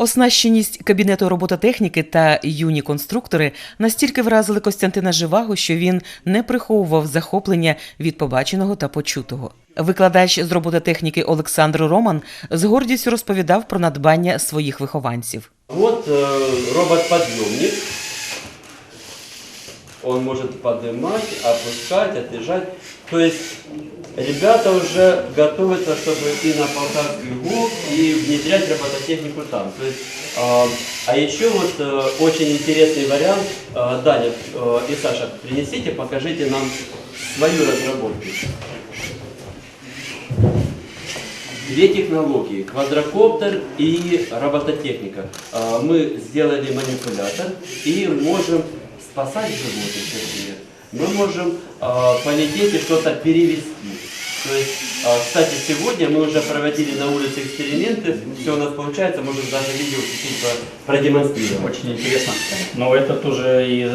Оснащеність кабінету робототехніки та юні конструктори настільки вразили Костянтина Живаго, що він не приховував захоплення від побаченого та почутого. Викладач з робототехніки Олександр Роман з гордістю розповідав про надбання своїх вихованців. Вот э, робот-подъемник. Он может поднимать, опускать, отъезжать. Ребята уже готовятся, чтобы идти на Полтавский ГУ и внедрять робототехнику там. То есть, э, а еще вот э, очень интересный вариант. Э, Даня э, и Саша, принесите, покажите нам свою разработку. Две технологии, квадрокоптер и робототехника. А, Мы сделали манипулятор и можем спасать животных, например. Мы можем а, полететь и что-то перевести. То есть, а, кстати, сегодня мы уже проводили на улице эксперименты, все у нас получается, можем даже видео чуть-чуть про- продемонстрировать. Очень интересно. Но это тоже и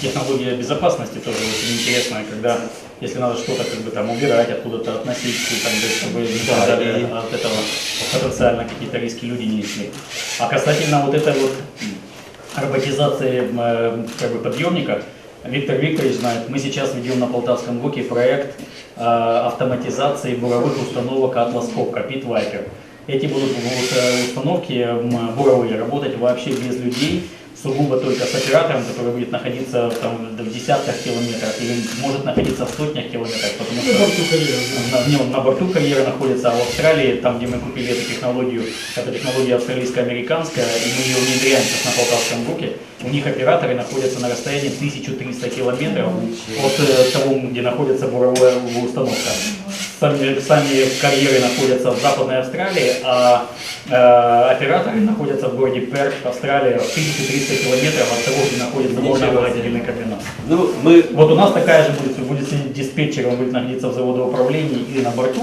технология безопасности тоже очень интересная, когда если надо что-то как бы там убирать, откуда-то относить, далее, чтобы не Да, и- от этого потенциально какие-то риски люди несли. А касательно вот этой вот роботизации э, как бы подъемника, Виктор Викторович знает, мы сейчас ведем на Полтавском ГУКе проект э, автоматизации буровых установок Atlas Copca Pit Viper. Эти будут вот, э, установки м, буровые работать вообще без людей, сугубо только с оператором, который будет находиться там, в десятках километров или может находиться в сотнях километров, потому что на, в нем- на борту карьера находится, а в Австралии, там, где мы купили эту технологию, это технология австралийско-американская, и мы ее внедряем сейчас на Полтавском буке, у них операторы находятся на расстоянии 1300 километров от э, того, где находится буровая установка. Сами, сами карьеры находятся в Западной Австралии, а э, операторы находятся в городе Перт, Австралия, в 1300 километров от того, где находится Ничего морно-оборудительный комбинат. Ну, мы Вот у нас такая же будет, будет сидеть диспетчер, он будет находиться в заводоуправлении или на борту,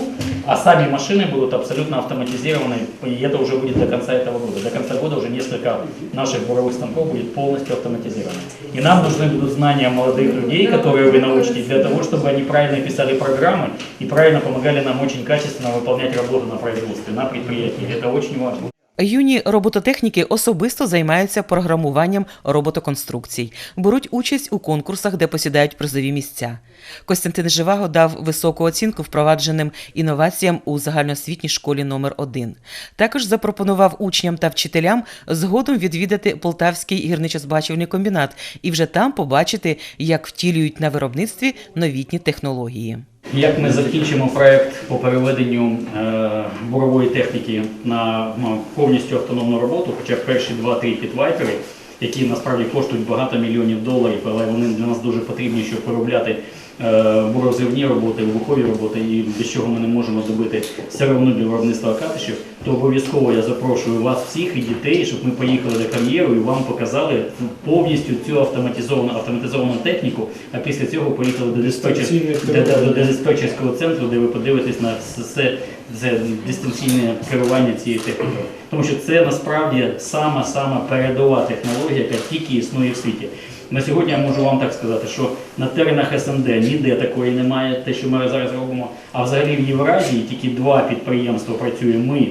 а сами машины будут абсолютно автоматизированы, и это уже будет до конца этого года. До конца года уже несколько наших буровых станков будет полностью автоматизировано. И нам нужны будут знания молодых людей, которые вы научите, для того, чтобы они правильно писали программы и правильно помогали нам очень качественно выполнять работу на производстве, на предприятии. Это очень важно. Юні робототехніки особисто займаються програмуванням роботоконструкцій, беруть участь у конкурсах, де посідають призові місця. Костянтин Живаго дав високу оцінку впровадженим інноваціям у загальноосвітній школі номер 1 Також запропонував учням та вчителям згодом відвідати Полтавський гірничо-збачувальний комбінат і вже там побачити, як втілюють на виробництві новітні технології. Як ми закінчимо проект по переведенню е, бурової техніки на повністю автономну роботу, хоча перші 2-3 підвайпери, які насправді коштують багато мільйонів доларів, але вони для нас дуже потрібні, щоб виробляти е, бурозривні роботи, вибухові роботи, і без чого ми не можемо добити сировину для виробництва катишів, то обов'язково я запрошую вас всіх і дітей, щоб ми поїхали до кар'єру і вам показали повністю цю автоматизовану автоматизовану техніку, а після цього поїхали до диспетчер, де- де- до диспетчерського центру, де ви подивитесь на все це дистанційне керування цією технікою. Тому що це насправді сама сама передова технологія, яка тільки існує в світі. На сьогодні я можу вам так сказати, що на теренах СНД ніде такої немає, те, що ми зараз робимо. А взагалі в Євразії тільки два підприємства працює. Ми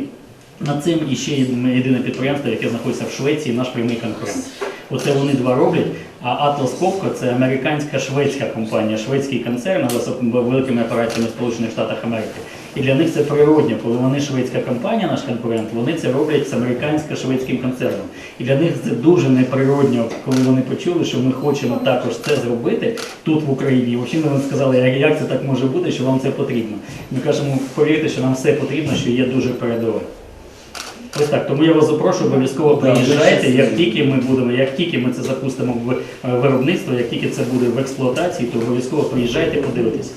над цим і ще єдине підприємство, яке знаходиться в Швеції, наш прямий конкурент. Оце вони два роблять. А Atlas Copco – це американська шведська компанія, шведський концерн з великими операціями в Сполучених Штатах Америки. І для них це природньо, коли вони шведська компанія, наш конкурент, вони це роблять з американсько-шведським концерном. І для них це дуже неприродньо, коли вони почули, що ми хочемо також це зробити тут в Україні. І взагалі вони сказали, «Як- це так може бути, що вам це потрібно. Ми кажемо, повірте, що нам все потрібно, що є дуже передове. Ось так, тому я вас запрошую, обов'язково приїжджайте, як тільки ми будемо, як тільки ми це запустимо в е, виробництво, як тільки це буде в експлуатації, то обов'язково приїжджайте, подивитесь.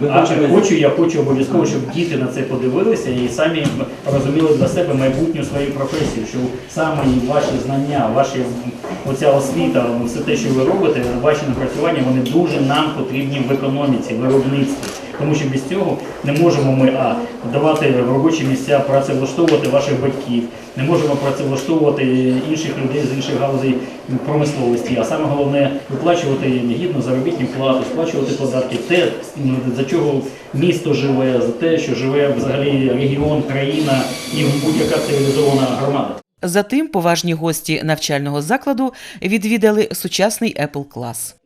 Ми А хочемо- хочу, я хочу обов'язково, щоб діти на це подивилися і самі розуміли для себе майбутню свою професію, що саме ваші знання, ваші оця освіта, все те, що ви робите, ваші напрацювання, вони дуже нам потрібні в економіці, в виробництві. Тому що без цього не можемо ми а давати робочі місця, працевлаштовувати ваших батьків, не можемо працевлаштовувати інших людей з інших галузей промисловості. А саме головне виплачувати гідну заробітну плату, сплачувати податки. Те, ну, за чого місто живе, за те, що живе взагалі регіон, країна і будь-яка цивілізована громада. Затим поважні гості навчального закладу відвідали сучасний Apple клас.